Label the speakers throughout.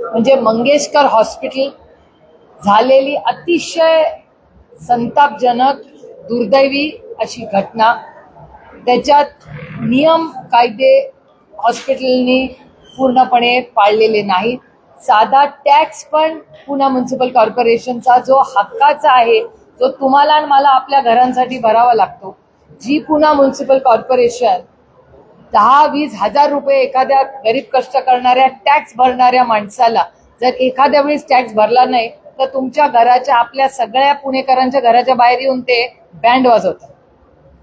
Speaker 1: म्हणजे मंगेशकर हॉस्पिटल झालेली अतिशय संतापजनक दुर्दैवी अशी घटना. त्याच्यात नियम कायदे हॉस्पिटलनी पूर्णपणे पाळलेले नाहीत. साधा टॅक्स पण पुणे म्युन्सिपल कॉर्पोरेशनचा जो हक्काचा आहे जो तुम्हाला आणि मला आपल्या घरांसाठी भरावा लागतो जी पुणे म्युन्सिपल कॉर्पोरेशन दहा वीस हजार रुपये एखाद्या गरीब कष्ट करणाऱ्या टॅक्स भरणाऱ्या माणसाला जर एखाद्या वेळेस टॅक्स भरला नाही तर तुमच्या घराच्या आपल्या सगळ्या पुणेकरांच्या घराच्या बाहेर येऊन ते बँड वाजवतात.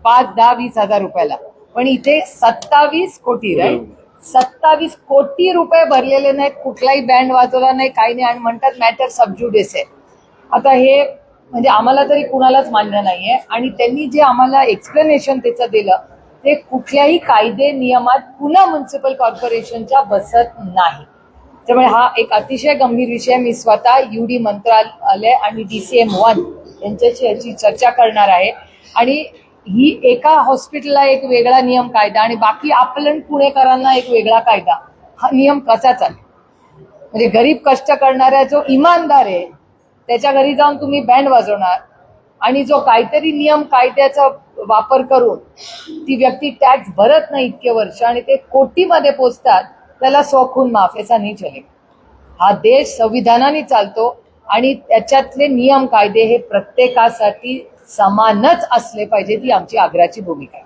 Speaker 1: पाच दहा वीस हजार रुपयाला. पण इथे सत्तावीस कोटी राईट सत्तावीस कोटी रुपये भरलेले नाहीत कुठलाही बँड वाजवला नाही काही नाही. आणि म्हणतात मॅटर सबज्युडिस आहे. आता हे म्हणजे आम्हाला तरी कुणालाच मान्य नाहीये. आणि त्यांनी जे आम्हाला एक्सप्लेनेशन त्याचं दिलं ते कुठल्याही कायदे नियमात पुन्हा म्युन्सिपल कॉर्पोरेशनच्या बसत नाही. त्यामुळे हा एक अतिशय गंभीर विषय मी स्वतः यू डी मंत्रालय आणि डी सी एम वन यांच्याशी याची चर्चा करणार आहे. आणि ही एका हॉस्पिटलला एक वेगळा नियम कायदा आणि बाकी आपलं पुणेकरांना एक वेगळा कायदा. हा नियम कसा चालेल म्हणजे गरीब कष्ट करणारा जो इमानदार आहे त्याच्या घरी जाऊन तुम्ही बँड वाजवणार आणि जो काहीतरी नियम कायद्याचा वापर करून ती व्यक्ती टॅक्स भरत नाही इतके वर्ष आणि ते कोटीमध्ये पोचतात त्याला स्वखून माफ याचा नाही चले हा देश संविधानाने चालतो आणि त्याच्यातले नियम कायदे हे प्रत्येकासाठी समानच असले पाहिजे ती आमची आग्र्याची भूमिका आहे.